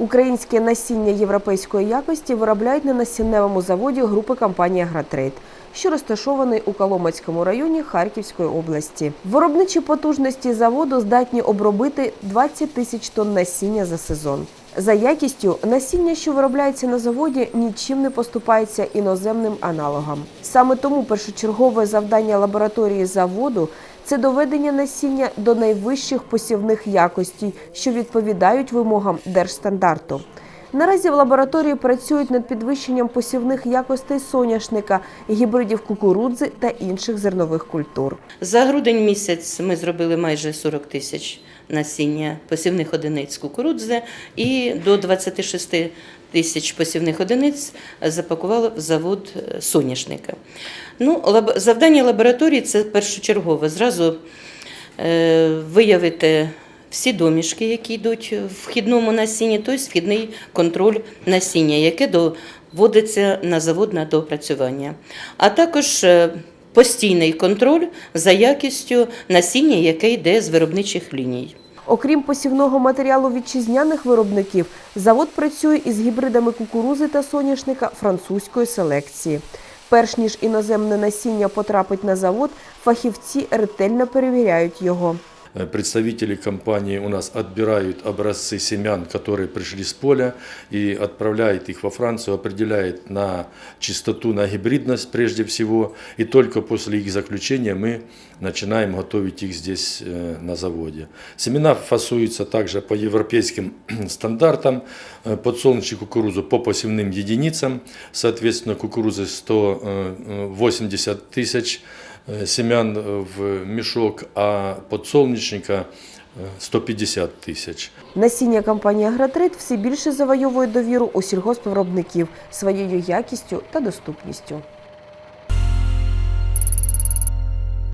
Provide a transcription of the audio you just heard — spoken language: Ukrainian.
Українське насіння європейської якості виробляють на насінневому заводі групи компанії «Агротрейд», що розташований у Коломацькому районі Харківської області. Виробничі потужності заводу здатні обробити 20 тисяч тонн насіння за сезон. За якістю насіння, що виробляється на заводі, нічим не поступається іноземним аналогам. Саме тому першочергове завдання лабораторії заводу це доведення насіння до найвищих посівних якостей, що відповідають вимогам держстандарту. Наразі в лабораторії працюють над підвищенням посівних якостей соняшника, гібридів кукурудзи та інших зернових культур. За грудень місяць ми зробили майже 40 тисяч насіння посівних одиниць кукурудзи і до 26 тисяч посівних одиниць запакували в завод е, соняшника. Ну, завдання лабораторії це першочергове. Зразу е, виявити всі домішки, які йдуть в вхідному насінні, тобто вхідний контроль насіння, яке доводиться на завод на доопрацювання. А також е, постійний контроль за якістю насіння, яке йде з виробничих ліній. Окрім посівного матеріалу вітчизняних виробників, завод працює із гібридами кукурузи та соняшника французької селекції. Перш ніж іноземне насіння потрапить на завод, фахівці ретельно перевіряють його. Э, Представители компании у нас отбирают образцы семян, которые пришли с поля, и отправляют их во Францию, определяет на чистоту, на гибридность прежде всего. И только после их заключения мы начинаем готовить их здесь э, на заводе. Семена фасуются также по европейским стандартам. Э, Подсолнечник кукурузу по посевным единицам. Соответственно, кукурузы 180 тысяч семян э, в мішок, а подсолнечника э, 150 тисяч. Насіння компанії «Агротрейд» все більше завойовує довіру у сільгоспвиробників своєю якістю та доступністю.